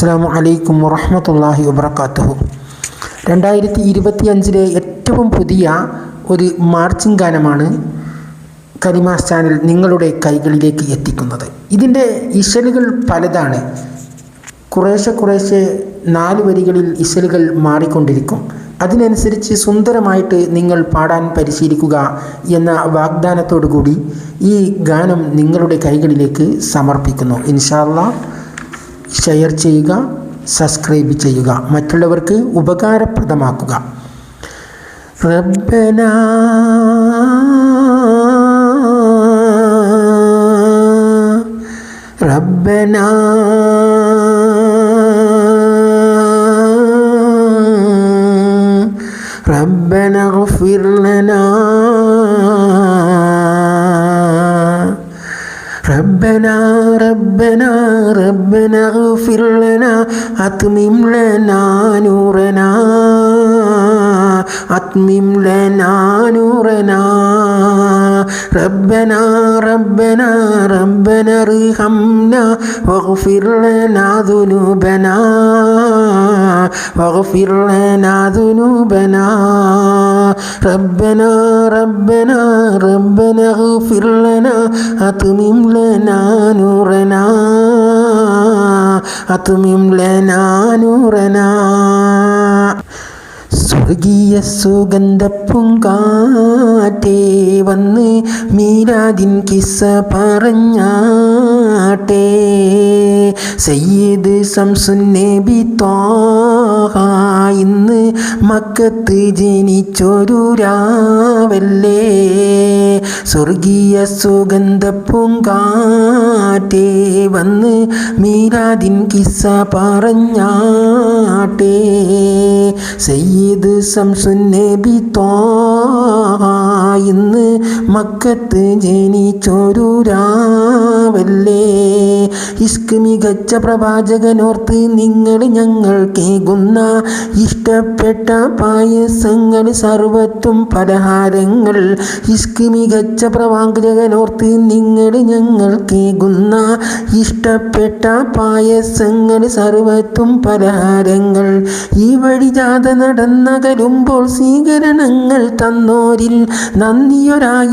അസ്സാം വലൈക്കും വറഹമത്തല്ലാഹി വബർക്കാത്തുഹു രണ്ടായിരത്തി ഇരുപത്തി അഞ്ചിലെ ഏറ്റവും പുതിയ ഒരു മാർച്ചിങ് ഗാനമാണ് കരിമാസ് ചാനൽ നിങ്ങളുടെ കൈകളിലേക്ക് എത്തിക്കുന്നത്. ഇതിന്റെ ഇശലുകൾ പലതാണ്. കുറേശ്ശെ കുറേശ്ശെ നാല് വരികളിൽ ഇശലുകൾ മാറിക്കൊണ്ടിരിക്കും. അതിനനുസരിച്ച് സുന്ദരമായിട്ട് നിങ്ങൾ പാടാൻ പരിശീലിക്കുക എന്ന വാഗ്ദാനത്തോടു കൂടി ഈ ഗാനം നിങ്ങളുടെ കൈകളിലേക്ക് സമർപ്പിക്കുന്നു. ഇൻഷാല്ലാ ഷെയർ ചെയ്യുക സബ്സ്ക്രൈബ് ചെയ്യുക മറ്റുള്ളവർക്ക് ഉപകാരപ്രദമാക്കുക റബ്ബന റബ്ബന ربنا اغفر لنا ربنا ربنا ربنا اغفر لنا أتمم لنا نورنا أتمم لنا نورنا ربنا ربنا ربنا ارحمنا واغفر لنا ذنوبنا واغفر لنا ذنوبنا ربنا ربنا ربنا اغفر لنا أتمم لنا نورنا أتمم لنا نورنا സ്വർഗീയ സുഗന്ധപ്പുങ്കാറ്റേ വന്ന് മീരാദിൻ കിസ്സ പറഞ്ഞാട്ടേ. സയ്യിദ് സംസുന്നബി തോഹ ഇന്ന് മക്കത്ത് ജനിച്ചൊരു രാവല്ലേ? സ്വർഗീയ സുഗന്ധ പൂങ്കാറ്റേ വന്ന് മീരാദിൻ കിസ്സ പറഞ്ഞാട്ടേ. സയ്യിദ് സംസുന്നബി ഇന്ന് മക്കത്ത് ജനിച്ചൊരു രാവല്ലേ? ഇഷ്ക് മികച്ച പ്രവാചകനോർത്ത് നിങ്ങൾ ഞങ്ങൾ കേകുന്ന ഇഷ്ടപ്പെട്ട പായസങ്ങൾ സർവത്തും പലഹാരങ്ങൾ. ഇഷ്ക് മികച്ച പ്രവാചകനോർത്ത് നിങ്ങൾ ഞങ്ങൾ കേകുന്ന ഇഷ്ടപ്പെട്ട പായസങ്ങൾ സർവത്തും പലഹാരങ്ങൾ. ഈ വഴി ജാഥ നടന്നകലുമ്പോൾ സ്വീകരണങ്ങൾ തന്നോരിൽ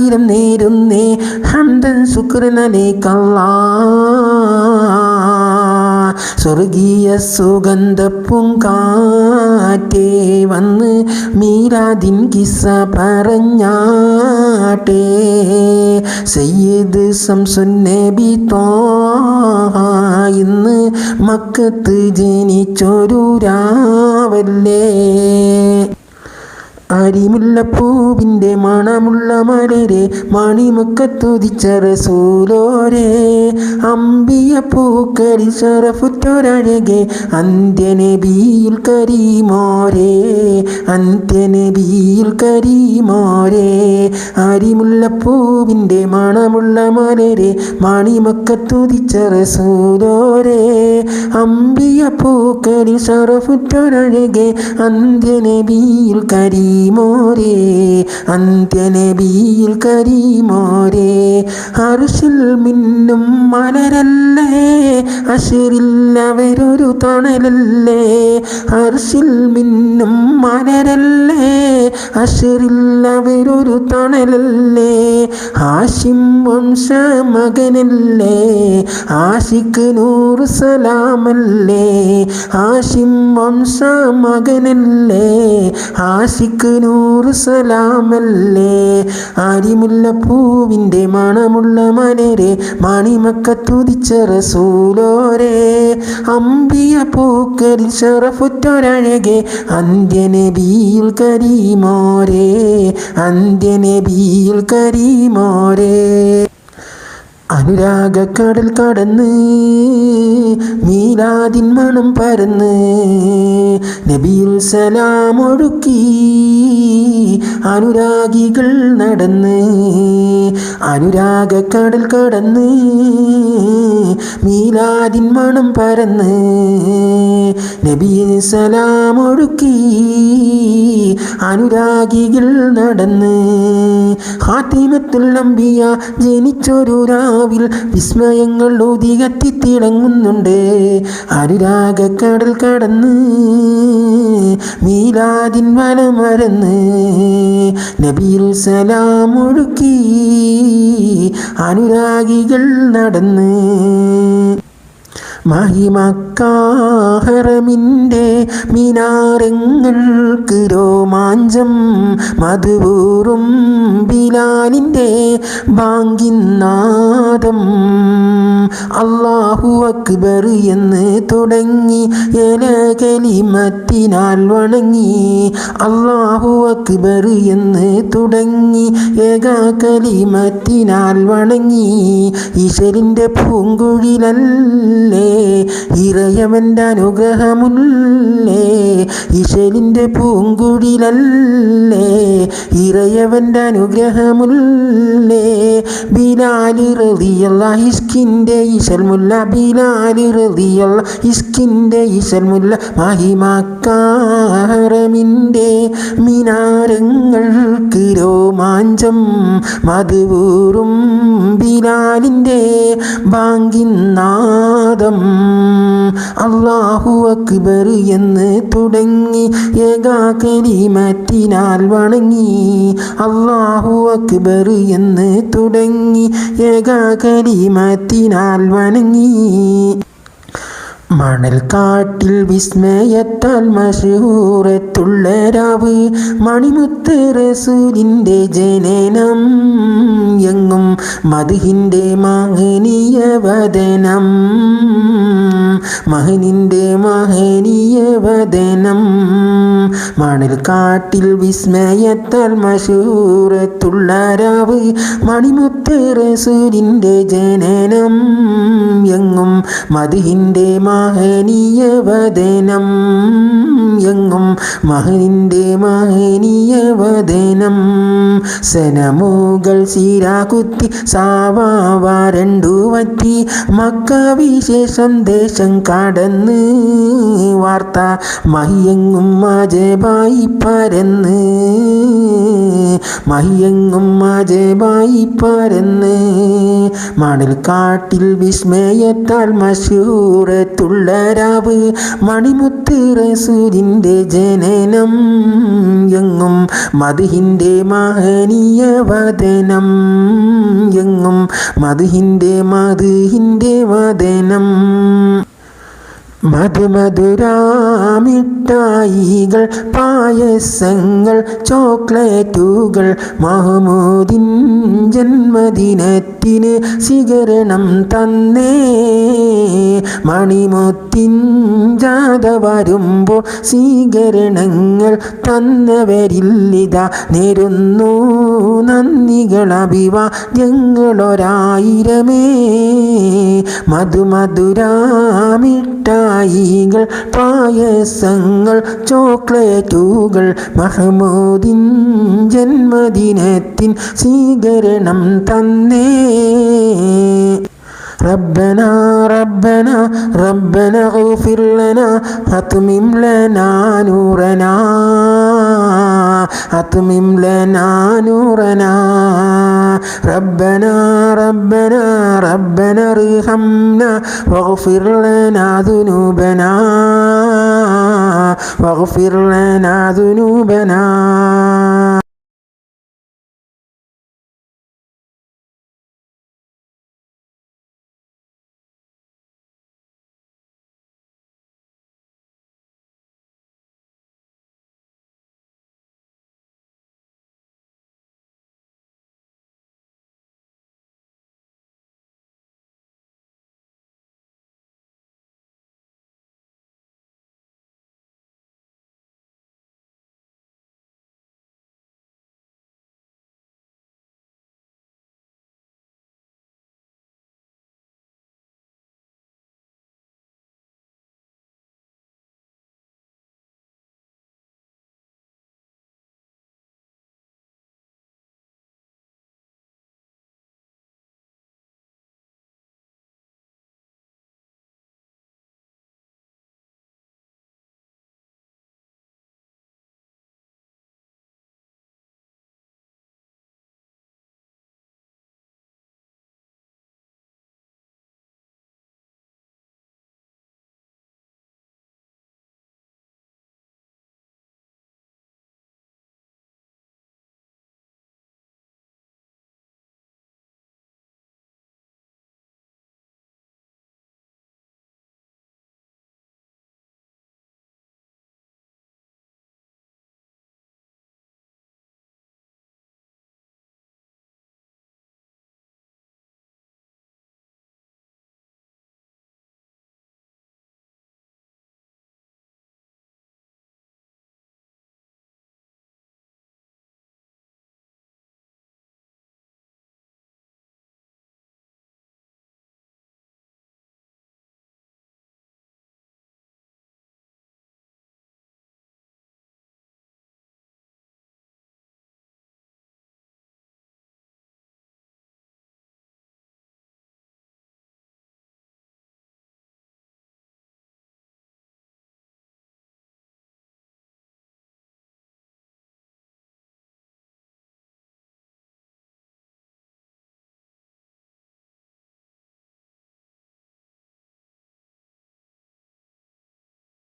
നന്ദിയൊരായിരം നേരുന്നേ ഹണ്ടൻ ശുക്രനലേക്കല്ലാ സ്വർഗീയ സുഗന്ധ പൂങ്കാറ്റേ വന്ന് മീരാദിൻ കിസ പറഞ്ഞാട്ടേ. സയ്യിദ് സംസുന്നബി തോഹ ഇന്ന് മക്കത്ത് ജനിച്ചൊരു രാവല്ലേ. അരിമുല്ലപ്പൂവിന്റെ മണമുള്ള മലരെ മണിമുക്കത്തുതിച്ച റസൂലോരെ അമ്പിയ പൂക്കളിൽ ശറഫുറ്റൊരഴകെ അന്ത്യനബിയിൽ കരീമോരെ. അന്ത്യനബിയിൽ കരീമോരെ. ആരിമുല്ലപ്പൂവിന്റെ മണമുള്ള മലരെ മണിമുക്കത്തുതിച്ചറസൂലോരെ. റസൂലോരെ അമ്പിയ പൂക്കളിൽ ശറഫുറ്റൊരഴകെ അന്ത്യനബിയിൽ കരീ കരീമോരേ അന്ത്യനബിയിൽ കരീമോരേ അർഷിൽ മിന്നും മലരല്ലേ അവരൊരു തണലല്ലേ അർഷിൽ മിന്നും മലരല്ലേ അവരൊരു തണലല്ലേ. ഹാഷിം വംശ മകനല്ലേ ആഷിക്ക് നൂറ് സലാമല്ലേ? ഹാഷിം വംശ മകനല്ലേ ആഷിക്ക് നൂറ് സലാമല്ലേ? ആരിമുല്ലപ്പൂവിന്റെ മണമുള്ള മനരെ മണിമക്ക തുതിച്ച റസൂലോരെ. അമ്പിയ പൂക്കളിൽ ഷറഫുറ്റൊരഴകെ അന്ത്യനബിയിൽ കരീമോരെ. അന്ത്യനബിയിൽ കരീമോരെ കടൽ കടന്ന് മീലാതിൻ മണം പരന്ന് നബിയിൽ സലാം ഒഴുക്കി അനുരാഗികൾ നടന്ന് കടൽ കടന്ന് മീലാദിൻ മണം പരന്ന് നബിയെ സലാം ഒഴുക്കി അനുരാഗികൾ നടന്ന്. ഹാത്തിമത്തുൽ നമ്പിയ ജനിച്ചൊരു രാവിൽ വിസ്മയങ്ങൾ വിസ്മയങ്ങൾ ഊതി കത്തിത്തിളങ്ങുന്നുണ്ട് അനുരാഗക്കടൽ കടന്ന് മീലാദിൻ വനമരന്ന് നബിയിൽ സലാമൊഴുക്കി അനുരാഗികൾ നടന്ന് മഹിമക്കാഹറമിന്റെ മിനാരങ്ങൾക്ക് രോമാഞ്ചം മധുവൂറും ബിലാലിന്റെ ബാങ്കിനാദം അള്ളാഹു അക്ബർ എന്ന് തുടങ്ങി ഏലകലിമത്തിനാൽ വണങ്ങി. അള്ളാഹു അക്ബർ എന്ന് തുടങ്ങി ഏക കലിമത്തിനാൽ വണങ്ങി. ഈശ്വരിന്റെ പൂങ്കുഴിലല്ലേ ഇറയവന്റെ അനുഗ്രഹമുല്ലേ? ഇശലിന്റെ പൂങ്കുടിലല്ലേ? ഇറയവന്റെ അനുഗ്രഹമുല്ലേ? ബിലാലി ഇസ്കിന്റെ ഇഷ്കിന്റെ ഈശൽമുല്ല ബിലാലി ഇസ്കിന്റെ ഇഷ്കിന്റെ ഈശൽമുല്ല മഹിമാക്കാറമിന്റെ മിനാരങ്ങൾക്ക് രോമാഞ്ചം മധുവൂറും ബിലാലിന്റെ ബാങ്കിന്നാദം അള്ളാഹു അക്ബർ എന്ന് തുടങ്ങി ഏകാകലിമത്തിനാൽ വണങ്ങി. അള്ളാഹു അക്ബർ എന്ന് തുടങ്ങി ഏകാകലിമത്തിനാൽ വണങ്ങി. മണൽക്കാട്ടിൽ വിസ്മയത്താൽ മഷൂറത്തുള്ള രാവ് മണിമുത്ത് റസൂലിന്റെ ജനനം എങ്ങും മധുഹിന്റെ മഹനീയ വദനം. മഹനിന്റെ മഹനീയ വദനം. മണൽക്കാട്ടിൽ വിസ്മയത്താൽ മഷൂറത്തുള്ള രാവ് മണിമുത്ത് റസൂലിന്റെ ജനനം എങ്ങും മധുഹിന്റെ മഹനീയ വദനം എങ്ങും മഹനിന്റെ മഹനീയ വദനം. സനമുകൾ സീരാകുത്തി സാവാവാ രണ്ടു വറ്റി. മക്ക വിശേഷം ദേശം കടന്ന് വാർത്ത മഹിയങ്ങും മാജബായി പരന്ന്. മഹിയങ്ങും മാജബായി പരന്ന്. മണൽ കാട്ടിൽ വിസ്മയത്താൽ മഷൂറത്തുള്ള രാവ്. മണിമുത്ത് റസൂലിന്റെ ജനനം എങ്ങും മധുഹിന്റെ മഹനീയ വദനം എങ്ങും മധുഹിന്റെ മധുഹിന്റെ വദനം മധുമധുരാമിട്ടായികൾ പായസങ്ങൾ ചോക്ലേറ്റുകൾ മഹമൂദിൻ ജന്മദിനത്തിന് സ്വീകരണം തന്നേ. മണിമുത്തിൻ ജാഥ വരുമ്പോൾ സ്വീകരണങ്ങൾ തന്നവരില്ലിത നേരുന്നു. നന്ദികൾ അഭിവാദ്യങ്ങളൊരായിരമേ മധുമധുരാമിട്ടായികൾ പായസങ്ങൾ ചോക്ലേറ്റുകൾ മഹമൂദിൻ ജന്മദിനത്തിൻ സ്വീകരണം തന്നേ ربنا ربنا ربنا اغفر لنا أتمم لنا نورنا أتمم لنا نورنا ربنا ربنا ربنا ارحمنا واغفر لنا ذنوبنا واغفر لنا ذنوبنا